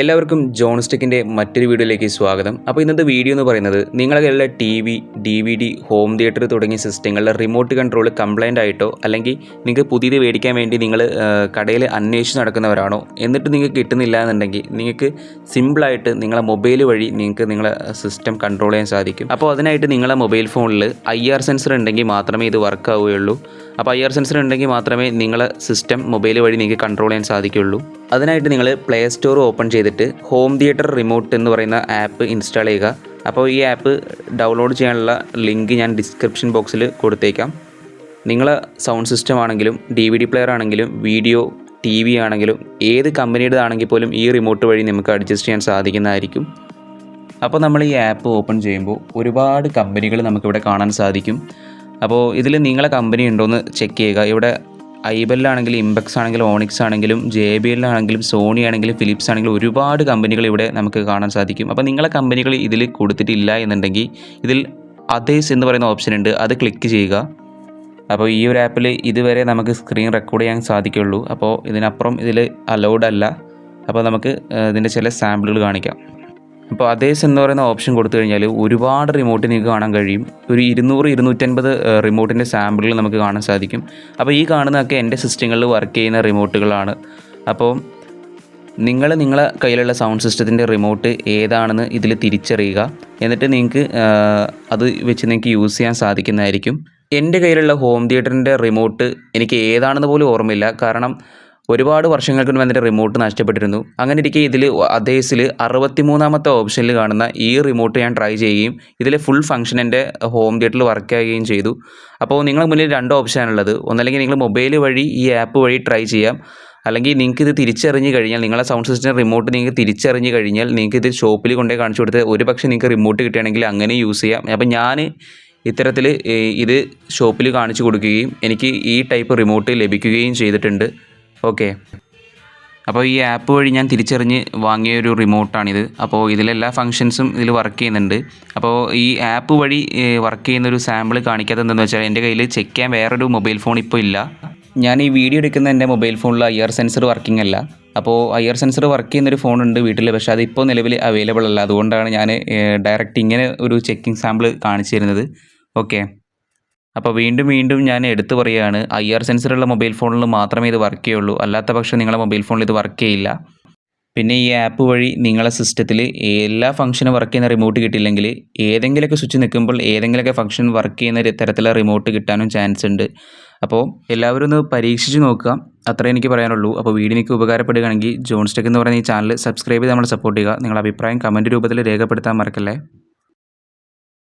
എല്ലാവർക്കും ജോൺ ജോൺസ്റ്റിക്കിന്റെ മറ്റൊരു വീഡിയോയിലേക്ക് സ്വാഗതം. അപ്പോൾ ഇന്നത്തെ വീഡിയോ എന്ന് പറയുന്നത് നിങ്ങളുടെ T V D V D home theatre തുടങ്ങിയ സിസ്റ്റങ്ങളുടെ റിമോട്ട് കൺട്രോൾ കംപ്ലൈന്റ് ആയിട്ടോ അല്ലെങ്കിൽ നിങ്ങൾക്ക് പുതിയത് മേടിക്കാൻ വേണ്ടി നിങ്ങൾ കടയിൽ അന്വേഷിച്ച് നടക്കുന്നവരാണോ എന്നിട്ട് നിങ്ങൾക്ക് കിട്ടുന്നില്ല എന്നുണ്ടെങ്കിൽ നിങ്ങൾക്ക് സിമ്പിളായിട്ട് നിങ്ങളെ മൊബൈൽ വഴി നിങ്ങൾക്ക് നിങ്ങളുടെ സിസ്റ്റം കൺട്രോൾ ചെയ്യാൻ സാധിക്കും. അപ്പോൾ അതിനായിട്ട് നിങ്ങളെ മൊബൈൽ ഫോണിൽ ഐ ആർ സെൻസർ ഉണ്ടെങ്കിൽ മാത്രമേ ഇത് വർക്ക് ആവുകയുള്ളൂ. അപ്പോൾ ഐ ആർ സെൻസർ ഉണ്ടെങ്കിൽ മാത്രമേ നിങ്ങളെ സിസ്റ്റം മൊബൈൽ വഴി നിങ്ങൾക്ക് കൺട്രോൾ ചെയ്യാൻ സാധിക്കുകയുള്ളൂ അതിനായിട്ട് നിങ്ങൾ പ്ലേ സ്റ്റോർ ഓപ്പൺ ചെയ്തിട്ട് ഹോം തിയേറ്റർ റിമോട്ട് എന്ന് പറയുന്ന ആപ്പ് ഇൻസ്റ്റാൾ ചെയ്യുക. അപ്പോൾ ഈ ആപ്പ് ഡൗൺലോഡ് ചെയ്യാനുള്ള ലിങ്ക് ഞാൻ ഡിസ്ക്രിപ്ഷൻ ബോക്സിൽ കൊടുത്തേക്കാം. നിങ്ങളെ സൗണ്ട് സിസ്റ്റം ആണെങ്കിലും ഡി വി ഡി പ്ലെയർ ആണെങ്കിലും വീഡിയോ ടി വി ആണെങ്കിലും ഏത് കമ്പനിയുടേതാണെങ്കിൽ പോലും ഈ റിമോട്ട് വഴി നമുക്ക് അഡ്ജസ്റ്റ് ചെയ്യാൻ സാധിക്കുന്നതായിരിക്കും. അപ്പോൾ നമ്മൾ ഈ ആപ്പ് ഓപ്പൺ ചെയ്യുമ്പോൾ ഒരുപാട് കമ്പനികൾ നമുക്കിവിടെ കാണാൻ സാധിക്കും. അപ്പോൾ ഇതിൽ നിങ്ങളെ കമ്പനി ഉണ്ടോയെന്ന് ചെക്ക് ചെയ്യുക. ഇവിടെ ഐബെല്ലാണെങ്കിലും ഇമ്പെക്സ് ആണെങ്കിലും ഓണിക്സ് ആണെങ്കിലും ജെ ബി എല്ലാണെങ്കിലും സോണി ആണെങ്കിലും ഫിലിപ്സ് ആണെങ്കിലും ഒരുപാട് കമ്പനികൾ ഇവിടെ നമുക്ക് കാണാൻ സാധിക്കും. അപ്പോൾ നിങ്ങളെ കമ്പനികൾ ഇതിൽ കൊടുത്തിട്ടില്ല എന്നുണ്ടെങ്കിൽ ഇതിൽ അതേസ് എന്ന് പറയുന്ന ഓപ്ഷൻ ഉണ്ട്. അത് ക്ലിക്ക് ചെയ്യുക. അപ്പോൾ ഈ ഒരു ആപ്പിൽ ഇതുവരെ നമുക്ക് സ്ക്രീൻ റെക്കോർഡ് ചെയ്യാൻ സാധിക്കുള്ളൂ. അപ്പോൾ ഇതിനപ്പുറം ഇതിൽ അലൗഡ് അല്ല. അപ്പോൾ നമുക്ക് ഇതിന്റെ ചില സാമ്പിളുകൾ കാണിക്കാം. അപ്പോൾ അതേസ് എന്ന് പറയുന്ന ഓപ്ഷൻ കൊടുത്തു കഴിഞ്ഞാൽ ഒരുപാട് റിമോട്ട് നിങ്ങൾക്ക് കാണാൻ കഴിയും. ഒരു ഇരുന്നൂറ് ഇരുന്നൂറ്റൻപത് റിമോട്ടിന്റെ സാമ്പിളുകൾ നമുക്ക് കാണാൻ സാധിക്കും. അപ്പോൾ ഈ കാണുന്നതൊക്കെ എന്റെ സിസ്റ്റങ്ങളിൽ വർക്ക് ചെയ്യുന്ന റിമോട്ടുകളാണ് അപ്പോൾ നിങ്ങൾ നിങ്ങളെ കയ്യിലുള്ള സൗണ്ട് സിസ്റ്റത്തിന്റെ റിമോട്ട് ഏതാണെന്ന് ഇതിൽ തിരിച്ചറിയുക. എന്നിട്ട് നിങ്ങൾക്ക് അത് വെച്ച് നിങ്ങൾക്ക് യൂസ് ചെയ്യാൻ സാധിക്കുന്നതായിരിക്കും. എന്റെ കയ്യിലുള്ള ഹോം തിയേറ്ററിന്റെ റിമോട്ട് എനിക്ക് ഏതാണെന്ന് പോലും ഓർമ്മയില്ല. കാരണം ഒരുപാട് വർഷങ്ങൾക്ക് മുൻപ് എന്റെ റിമോട്ട് നഷ്ടപ്പെട്ടിരുന്നു. അങ്ങനെ ഇരിക്കെ ഇതിൽ അതേസിൽ അറുപത്തിമൂന്നാമത്തെ ഓപ്ഷനിൽ കാണുന്ന ഈ റിമോട്ട് ഞാൻ ട്രൈ ചെയ്യുകയും ഇതിലെ ഫുൾ ഫംഗ്ഷൻ എന്റെ ഹോം തിയേറ്ററിൽ വർക്ക് ആകുകയും ചെയ്തു. അപ്പോൾ നിങ്ങളുടെ മുന്നിൽ രണ്ട് ഓപ്ഷനാണുള്ളത് ഒന്നല്ലെങ്കിൽ നിങ്ങൾ മൊബൈൽ വഴി ഈ ആപ്പ് വഴി ട്രൈ ചെയ്യാം. അല്ലെങ്കിൽ നിങ്ങൾക്ക് ഇത് തിരിച്ചറിഞ്ഞ് കഴിഞ്ഞാൽ നിങ്ങളെ സൗണ്ട് സിസ്റ്റം റിമോട്ട് നിങ്ങൾക്ക് തിരിച്ചറിഞ്ഞ് കഴിഞ്ഞാൽ നിങ്ങൾക്ക് ഇത് ഷോപ്പിൽ കൊണ്ടുപോയി കാണിച്ചു കൊടുത്ത് ഒരു പക്ഷേ നിങ്ങൾക്ക് റിമോട്ട് കിട്ടുകയാണെങ്കിൽ അങ്ങനെ യൂസ് ചെയ്യാം. അപ്പം ഞാൻ ഇത്തരത്തിൽ ഇത് ഷോപ്പിൽ കാണിച്ചു കൊടുക്കുകയും എനിക്ക് ഈ ടൈപ്പ് റിമോട്ട് ലഭിക്കുകയും ചെയ്തിട്ടുണ്ട്. ഓക്കെ. അപ്പോൾ ഈ ആപ്പ് വഴി ഞാൻ തിരിച്ചറിഞ്ഞ് വാങ്ങിയ ഒരു റിമോട്ടാണിത്. അപ്പോൾ ഇതിലെല്ലാ ഫങ്ഷൻസും ഇതിൽ വർക്ക് ചെയ്യുന്നുണ്ട്. അപ്പോൾ ഈ ആപ്പ് വഴി വർക്ക് ചെയ്യുന്ന ഒരു സാമ്പിൾ കാണിക്കാത്തത് എന്താണെന്ന് വെച്ചാൽ എന്റെ കയ്യിൽ ചെക്ക് ചെയ്യാൻ വേറൊരു മൊബൈൽ ഫോൺ ഇപ്പോൾ ഇല്ല. ഞാൻ ഈ വീഡിയോ എടുക്കുന്ന എന്റെ മൊബൈൽ ഫോണിൽ ആർ സെൻസർ വർക്കിംഗ് അല്ല. അപ്പോൾ ആർ സെൻസർ വർക്ക് ചെയ്യുന്നൊരു ഫോണുണ്ട് വീട്ടിൽ പക്ഷേ അതിപ്പോൾ നിലവിൽ അവൈലബിൾ അല്ല. അതുകൊണ്ടാണ് ഞാൻ ഡയറക്റ്റ് ഇങ്ങനെ ഒരു ചെക്കിംഗ് സാമ്പിൾ കാണിച്ചു തരുന്നത്. ഓക്കെ. അപ്പോൾ വീണ്ടും വീണ്ടും ഞാൻ എടുത്തു പറയുകയാണ് ഐ ആർ സെൻസറുള്ള മൊബൈൽ ഫോണിൽ മാത്രമേ ഇത് വർക്ക് ചെയ്യുള്ളൂ. അല്ലാത്ത പക്ഷം നിങ്ങളുടെ മൊബൈൽ ഫോണിൽ ഇത് വർക്ക് ചെയ്യില്ല. പിന്നെ ഈ ആപ്പ് വഴി നിങ്ങളെ സിസ്റ്റത്തിൽ എല്ലാ ഫംഗ്ഷനും വർക്ക് ചെയ്യുന്ന റിമോട്ട് കിട്ടിയില്ലെങ്കിൽ ഏതെങ്കിലുമൊക്കെ സ്വിച്ച് നിൽക്കുമ്പോൾ ഏതെങ്കിലുമൊക്കെ ഫംഗ്ഷൻ വർക്ക് ചെയ്യുന്ന തരത്തിലുള്ള റിമോട്ട് കിട്ടാനും ചാൻസ് ഉണ്ട്. അപ്പോൾ എല്ലാവരും ഒന്ന് പരീക്ഷിച്ച് നോക്കുക. അത്രേ എനിക്ക് പറയാനുള്ളൂ. അപ്പോൾ വീഡിയോ എനിക്ക് ഉപകാരപ്പെടുകയാണെങ്കിൽ ജോൺസ്റ്റെക്ക് എന്ന് പറയുന്ന ഈ ചാനൽ സബ്സ്ക്രൈബ് ചെയ്ത് നമ്മളെ സപ്പോർട്ട് ചെയ്യുക. നിങ്ങളുടെ അഭിപ്രായം കമന്റ് രൂപത്തിൽ രേഖപ്പെടുത്താൻ മറക്കല്ലേ?